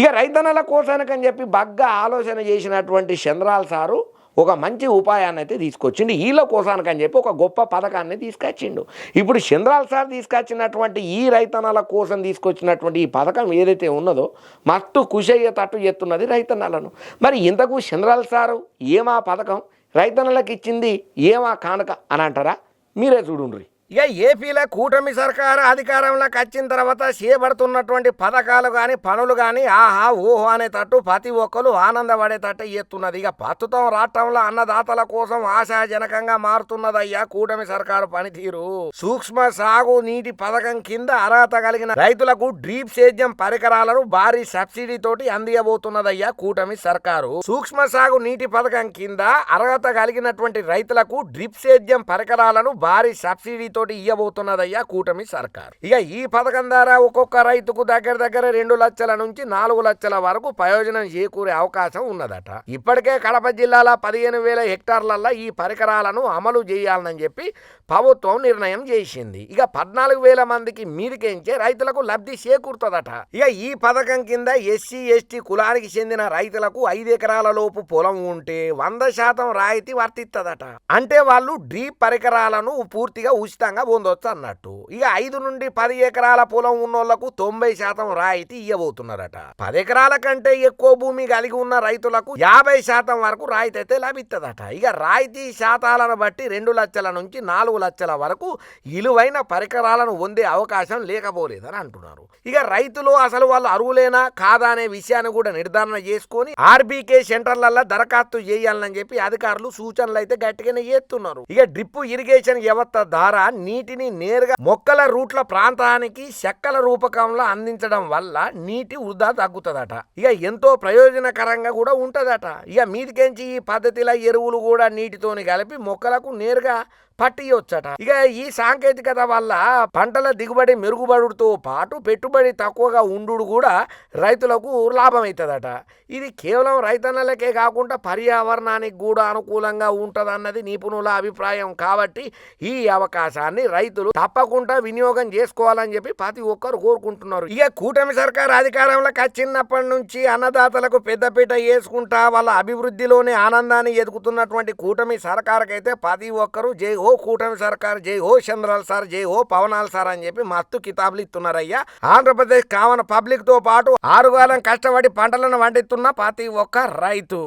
ఇక రైతన్నల కోసానికని చెప్పి బగ్గా ఆలోచన చేసినటువంటి చంద్రాల్ సారు ఒక మంచి ఉపాయాన్ని అయితే తీసుకొచ్చిండు. వీళ్ళ కోసానికని చెప్పి ఒక గొప్ప పథకాన్ని తీసుకొచ్చిండు. ఇప్పుడు చంద్రాల్ సార్ తీసుకొచ్చినటువంటి ఈ రైతన్నల కోసం తీసుకొచ్చినటువంటి ఈ పథకం ఏదైతే ఉన్నదో మస్తు కుషయ్యేటట్టు ఎత్తున్నది రైతన్నలను. మరి ఇంతకు చంద్రాల్ సారు ఏమా పథకం? రైతన్నలకు ఇచ్చింది ఏమా కానుక అని అంటారా? మీరే చూడుండ్రి. ఇక ఏపీలో కూటమి సర్కారు అధికారంలోకి వచ్చిన తర్వాత చేపడుతున్నటువంటి పథకాలు కానీ పనులు కానీ ఆహా ఓహో అనేటట్టు ప్రతి ఒక్కరు ఆనందపడేటట్టు ఎత్తున్నది. ఇక ప్రస్తుతం రాష్ట్రంలో అన్నదాతల కోసం ఆశాజనకంగా మారుతున్నదయ్యా కూటమి సర్కారు పనితీరు. సూక్ష్మ సాగు నీటి పథకం కింద అర్హత కలిగిన రైతులకు డ్రీప్ సేద్యం పరికరాలను భారీ సబ్సిడీ తోటి అందియబోతున్నదయ్యా కూటమి సర్కారు. సూక్ష్మ సాగు నీటి పథకం కింద అర్హత కలిగినటువంటి రైతులకు డ్రిప్ సేద్యం పరికరాలను భారీ సబ్సిడీ తోటి ఇయ్యబోతున్నదయ్యా కూటమి సర్కార్. ఇక ఈ పథకం ద్వారా ఒక్కొక్క రైతుకు దగ్గర దగ్గర రెండు లక్షల నుంచి నాలుగు లక్షల వరకు ప్రయోజనం చేకూరే అవకాశం ఉన్నదట. ఇప్పటికే కడప జిల్లాలో పదిహేను వేల హెక్టార్లల్లో ఈ పరికరాలను అమలు చేయాలని చెప్పి ప్రభుత్వం నిర్ణయం చేసింది. ఇక పద్నాలుగు వేల మందికి మీదికించే రైతులకు లబ్ధి చేకూరుతుందట. ఇక ఈ పథకం కింద ఎస్సీ ఎస్టీ కులానికి చెందిన రైతులకు ఐదు ఎకరాల లోపు పొలం ఉంటే వంద శాతం రాయితీ వర్తిస్తుందట అంటే వాళ్ళు డ్రీప్ పరికరాలను పూర్తిగా ఉచితంగా పొందొచ్చు అన్నట్టు ఇక ఐదు నుండి పది ఎకరాల పొలం ఉన్నోళ్ళకు తొంభై శాతం రాయితీ ఇవ్వబోతున్నారట పది ఎకరాల కంటే ఎక్కువ భూమి కలిగి ఉన్న రైతులకు యాభై శాతం వరకు రాయితీ అయితే లభిస్తుందట ఇక రాయితీ శాతాలను బట్టి రెండు లక్షల నుంచి నాలుగు లక్షల వరకు విలువైన పరికరాలను పొందే అవకాశం లేకపోలేదని అంటున్నారు. ఇక రైతులు అసలు వాళ్ళు అరువులేనా కాదా అనే విషయాన్ని కూడా నిర్ధారణ చేసుకొని ఆర్బీకే సెంటర్లలో దరఖాస్తు చేయాలని చెప్పి అధికారులు సూచనలు అయితే గట్టిగానే చేస్తున్నారు. ఇక డ్రిప్ ఇరిగేషన్ వ్యవస్థ ద్వారా నీటిని నేరుగా మొక్కల రూట్ల ప్రాంతానికి చెక్కల రూపకంలో అందించడం వల్ల నీటి వృధా తగ్గుతుందట. ఇక ఎంతో ప్రయోజనకరంగా కూడా ఉంటదట. ఇక మీదికెంచి ఈ పద్ధతిలో ఎరువులు కూడా నీటితోని కలిపి మొక్కలకు నేరుగా పట్టియొచ్చట ఇక ఈ సాంకేతికత వల్ల పంటల దిగుబడి మెరుగుపడుతో పాటు పెట్టుబడి తక్కువగా ఉండు కూడా రైతులకు లాభం అవుతుందట ఇది కేవలం రైతన్నలకే కాకుండా పర్యావరణానికి కూడా అనుకూలంగా ఉంటదన్నది నిపుణుల అభిప్రాయం కాబట్టి ఈ అవకాశాన్ని రైతులు తప్పకుండా వినియోగం చేసుకోవాలని చెప్పి ప్రతి ఒక్కరు కోరుకుంటున్నారు. ఇక కూటమి సర్కార్ అధికారంలోకి వచ్చినప్పటి నుంచి అన్నదాతలకు పెద్దపీట వేసుకుంటా వాళ్ళ అభివృద్ధిలోనే ఆనందాన్ని ఎదుగుతున్నటువంటి కూటమి సర్కార్కైతే ప్రతి ఒక్కరు జై ఓ కూటమి సర్కార్ జై హో చంద్రాల సార్ జై హో పవనాల సార్ అని చెప్పి మస్తు కితాబులు ఇస్తున్నారయ్యా. ఆంధ్రప్రదేశ్ కావన పబ్లిక్తో పాటు ఆరుగాలం కష్టపడి పంటలను పండిస్తున్న ప్రతి ఒక్క రైతు.